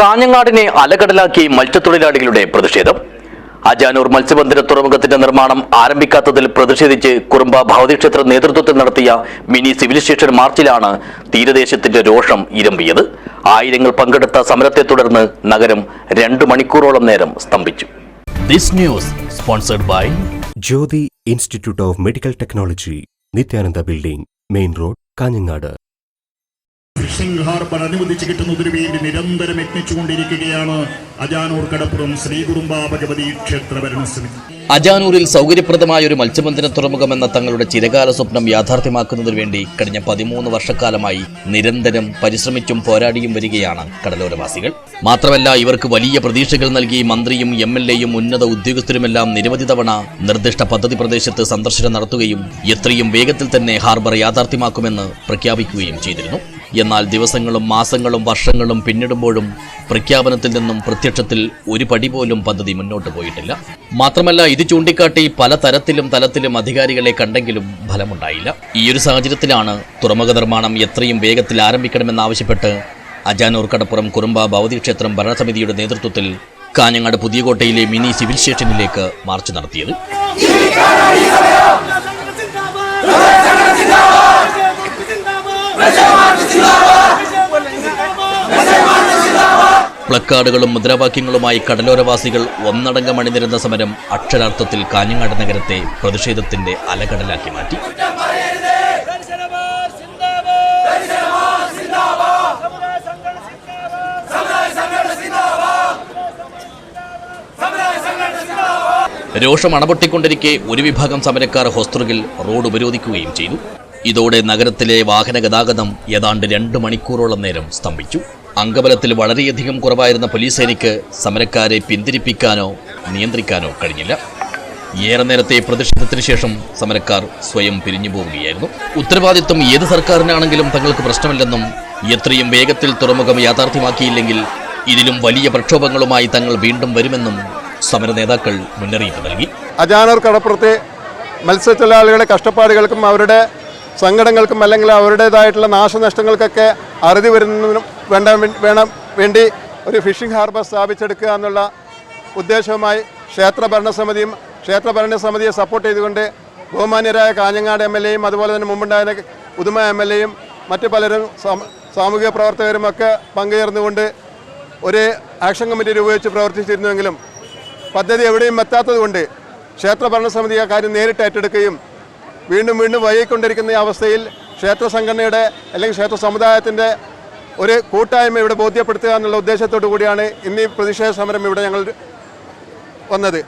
കാഞ്ഞങ്ങാടിനെ അലകടലാക്കി മത്സ്യത്തൊഴിലാളികളുടെ പ്രതിഷേധം. അജാനൂർ മത്സ്യബന്ധന തുറമുഖത്തിന്റെ നിർമ്മാണം ആരംഭിക്കാത്തതിൽ പ്രതിഷേധിച്ച് കുറുമ്പ ഭൗതിക്ഷേത്ര നേതൃത്വത്തിൽ നടത്തിയ മിനി സിവിൽ സ്റ്റേഷൻ മാർച്ചിലാണ് തീരദേശത്തിന്റെ രോഷം ഇരമ്പിയത്. ആയിരങ്ങൾ പങ്കെടുത്ത സമരത്തെ തുടർന്ന് നഗരം രണ്ടു മണിക്കൂറോളം നേരം സ്തംഭിച്ചു. This news sponsored by Jyothi institute of medical technology Nithyananda building main road Kanhangad. Fishing harbour അനുവദിച്ചു കിട്ടുന്നതിനു വേണ്ടി നിരന്തരം യത്നിച്ചുകൊണ്ടിരിക്കുകയാണ് അജാനൂർ കടപ്പുറം ശ്രീ കുറുമ്പ ക്ഷേത്ര ഭരണസമിതി അജാനൂരിൽ സൗകര്യപ്രദമായ ഒരു മത്സ്യബന്ധന തുറമുഖം എന്ന തങ്ങളുടെ ചിരകാല സ്വപ്നം യാഥാർത്ഥ്യമാക്കുന്നതിനു വേണ്ടി കഴിഞ്ഞ പതിമൂന്ന് വർഷക്കാലമായി നിരന്തരം പരിശ്രമിച്ചും പോരാടിയും വരികയാണ് കടലോരവാസികൾ. മാത്രമല്ല ഇവർക്ക് വലിയ പ്രതീക്ഷകൾ നൽകി മന്ത്രിയും എം എൽ എയും ഉന്നത ഉദ്യോഗസ്ഥരുമെല്ലാം നിരവധി തവണ നിർദ്ദിഷ്ട പദ്ധതി പ്രദേശത്ത് സന്ദർശനം നടത്തുകയും എത്രയും വേഗത്തിൽ തന്നെ ഹാർബർ യാഥാർത്ഥ്യമാക്കുമെന്ന് പ്രഖ്യാപിക്കുകയും ചെയ്തിരുന്നു. എന്നാൽ ദിവസങ്ങളും മാസങ്ങളും വർഷങ്ങളും പിന്നിടുമ്പോഴും പ്രഖ്യാപനത്തിൽ നിന്നും പ്രത്യക്ഷത്തിൽ ഒരു പടി പോലും പദ്ധതി മുന്നോട്ട് പോയിട്ടില്ല. മാത്രമല്ല ഇത് ചൂണ്ടിക്കാട്ടി പല തരത്തിലും തലത്തിലും അധികാരികളെ കണ്ടെങ്കിലും ഫലമുണ്ടായില്ല. ഈ ഒരു സാഹചര്യത്തിലാണ് തുറമുഖ നിർമ്മാണം എത്രയും വേഗത്തിൽ ആരംഭിക്കണമെന്നാവശ്യപ്പെട്ട് അജാനൂർ കടപ്പുറം കുറുമ്പ ഭൗതികക്ഷേത്രം ഭരണസമിതിയുടെ നേതൃത്വത്തിൽ കാഞ്ഞങ്ങാട് പുതിയകോട്ടയിലെ മിനി സിവിൽ സ്റ്റേഷനിലേക്ക് മാർച്ച് നടത്തിയത്. പ്ലക്കാർഡുകളും മുദ്രാവാക്യങ്ങളുമായി കടലോരവാസികൾ ഒന്നടങ്കം അണിനിരുന്ന സമരം അക്ഷരാർത്ഥത്തിൽ കാഞ്ഞങ്ങാട് നഗരത്തെ പ്രതിഷേധത്തിന്റെ അലകടലാക്കി മാറ്റി. രോഷം അണപൊട്ടിക്കൊണ്ടിരിക്കെ ഒരു വിഭാഗം സമരക്കാർ ഹോസ്റ്ററുകിൽ റോഡ് ഉപരോധിക്കുകയും ചെയ്തു. ഇതോടെ നഗരത്തിലെ വാഹന ഗതാഗതം ഏതാണ്ട് രണ്ട് മണിക്കൂറോളം നേരം സ്തംഭിച്ചു. അംഗബലത്തിൽ വളരെയധികം കുറവായിരുന്ന പോലീസ് സേനയ്ക്ക് സമരക്കാരെ പിന്തിരിപ്പിക്കാനോ നിയന്ത്രിക്കാനോ കഴിഞ്ഞില്ല. ഏറെ നേരത്തെ പ്രതിഷേധത്തിന് ശേഷം സമരക്കാർ സ്വയം പിരിഞ്ഞു പോവുകയായിരുന്നു. ഉത്തരവാദിത്വം ഏത് സർക്കാരിനാണെങ്കിലും തങ്ങൾക്ക് പ്രശ്നമില്ലെന്നും എത്രയും വേഗത്തിൽ തുറമുഖം യാഥാർത്ഥ്യമാക്കിയില്ലെങ്കിൽ ഇതിലും വലിയ പ്രക്ഷോഭങ്ങളുമായി തങ്ങൾ വീണ്ടും വരുമെന്നും സമര നേതാക്കൾ മുന്നറിയിപ്പ് നൽകി. അജാനൂർ കടപ്പുറത്തെ മത്സ്യത്തൊഴിലാളികളുടെ കഷ്ടപ്പാടുകൾക്കും അവരുടെ സങ്കടങ്ങൾക്കും അല്ലെങ്കിൽ അവരുടേതായിട്ടുള്ള നാശനഷ്ടങ്ങൾക്കൊക്കെ അറുതി വരുന്നതിനും വേണ്ട വേണം വേണ്ടി ഒരു ഫിഷിംഗ് ഹാർബർ സ്ഥാപിച്ചെടുക്കുക എന്നുള്ള ഉദ്ദേശവുമായി ക്ഷേത്ര ഭരണസമിതിയും ക്ഷേത്ര ഭരണസമിതിയെ സപ്പോർട്ട് ചെയ്തുകൊണ്ട് ബഹുമാന്യരായ കാഞ്ഞങ്ങാട് എം എൽ എയും അതുപോലെ തന്നെ മുമ്പുണ്ടായ ഉദുമ എം എൽ എയും മറ്റ് പലരും സാമൂഹിക പ്രവർത്തകരും ഒക്കെ പങ്കുചേർന്നുകൊണ്ട് ഒരു ആക്ഷൻ കമ്മിറ്റി രൂപീകരിച്ച് പ്രവർത്തിച്ചിരുന്നുവെങ്കിലും പദ്ധതി എവിടെയും എത്താത്തതുകൊണ്ട് ക്ഷേത്ര ഭരണസമിതി ആ കാര്യം നേരിട്ട് ഏറ്റെടുക്കുകയും വീണ്ടും വീണ്ടും വൈകിക്കൊണ്ടിരിക്കുന്ന ഈ അവസ്ഥയിൽ ക്ഷേത്ര സംഘടനയുടെ അല്ലെങ്കിൽ ക്ഷേത്ര സമുദായത്തിന്റെ ഒരു കൂട്ടായ്മ ഇവിടെ ബോധ്യപ്പെടുത്തുക എന്നുള്ള ഉദ്ദേശത്തോടു കൂടിയാണ് ഇന്ന് ഈ പ്രതിഷേധ സമരം ഇവിടെ ഞങ്ങൾ വന്നത്.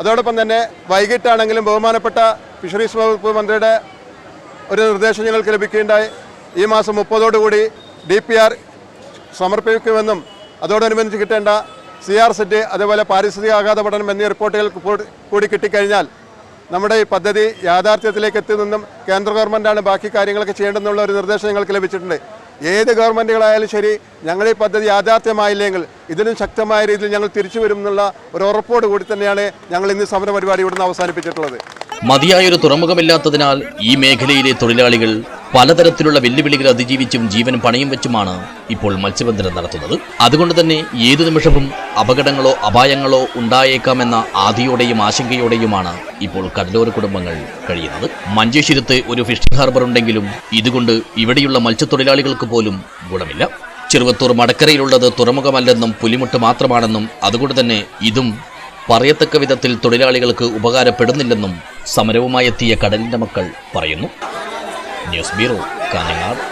അതോടൊപ്പം തന്നെ വൈകിട്ടാണെങ്കിലും ബഹുമാനപ്പെട്ട ഫിഷറീസ് വകുപ്പ് മന്ത്രിയുടെ ഒരു നിർദ്ദേശം ഞങ്ങൾക്ക് ലഭിക്കുകയുണ്ടായി. ഈ മാസം മുപ്പതോടുകൂടി ഡി പി ആർ സമർപ്പിക്കുമെന്നും അതോടനുബന്ധിച്ച് കിട്ടേണ്ട സി ആർ സെറ്റ് അതേപോലെ പാരിസ്ഥിതിക ആഘാത പഠനം എന്നീ റിപ്പോർട്ടുകൾ കൂടി- കൂടി കിട്ടിക്കഴിഞ്ഞാൽ നമ്മുടെ ഈ പദ്ധതി യാഥാർത്ഥ്യത്തിലേക്ക് എത്തി നിന്നും കേന്ദ്ര ഗവൺമെന്റാണ് ബാക്കി കാര്യങ്ങളൊക്കെ ചെയ്യേണ്ടതെന്നുള്ള ഒരു നിർദ്ദേശം ഞങ്ങൾക്ക് ലഭിച്ചിട്ടുണ്ട്. ഏത് ഗവൺമെന്റുകളായാലും ശരി ഞങ്ങളുടെ ഈ പദ്ധതി യാഥാർത്ഥ്യമായില്ലെങ്കിൽ ഇതിനും ശക്തമായ രീതിയിൽ ഞങ്ങൾ തിരിച്ചു വരും എന്നുള്ള ഒരു ഉറപ്പോട് കൂടി തന്നെയാണ് ഞങ്ങൾ ഇന്ന് സമര പരിപാടി ഇവിടുന്ന് അവസാനിപ്പിച്ചിട്ടുള്ളത്. മതിയായൊരു തുറമുഖമില്ലാത്തതിനാൽ ഈ മേഖലയിലെ തൊഴിലാളികൾ പലതരത്തിലുള്ള വെല്ലുവിളികൾ അതിജീവിച്ചും ജീവൻ പണയും വെച്ചുമാണ് ഇപ്പോൾ മത്സ്യബന്ധനം നടത്തുന്നത്. അതുകൊണ്ട് തന്നെ ഏതു നിമിഷവും അപകടങ്ങളോ അപായങ്ങളോ ഉണ്ടായേക്കാമെന്ന ആധിയോടെയും ആശങ്കയോടെയുമാണ് ഇപ്പോൾ കടലോര കുടുംബങ്ങൾ കഴിയുന്നത്. മഞ്ചേശ്വരത്ത് ഒരു ഫിഷിംഗ് ഹാർബർ ഉണ്ടെങ്കിലും ഇതുകൊണ്ട് ഇവിടെയുള്ള മത്സ്യത്തൊഴിലാളികൾക്ക് പോലും ഗുണമില്ല. ചെറുവത്തൂർ മടക്കരയിലുള്ളത് തുറമുഖമല്ലെന്നും പുലിമുട്ട് മാത്രമാണെന്നും അതുകൊണ്ട് തന്നെ ഇതും പറയത്തക്ക വിധത്തിൽ തൊഴിലാളികൾക്ക് ഉപകാരപ്പെടുന്നില്ലെന്നും സമരവുമായെത്തിയ കടലിന്റെ മക്കൾ പറയുന്നു. News bureau Kanhangad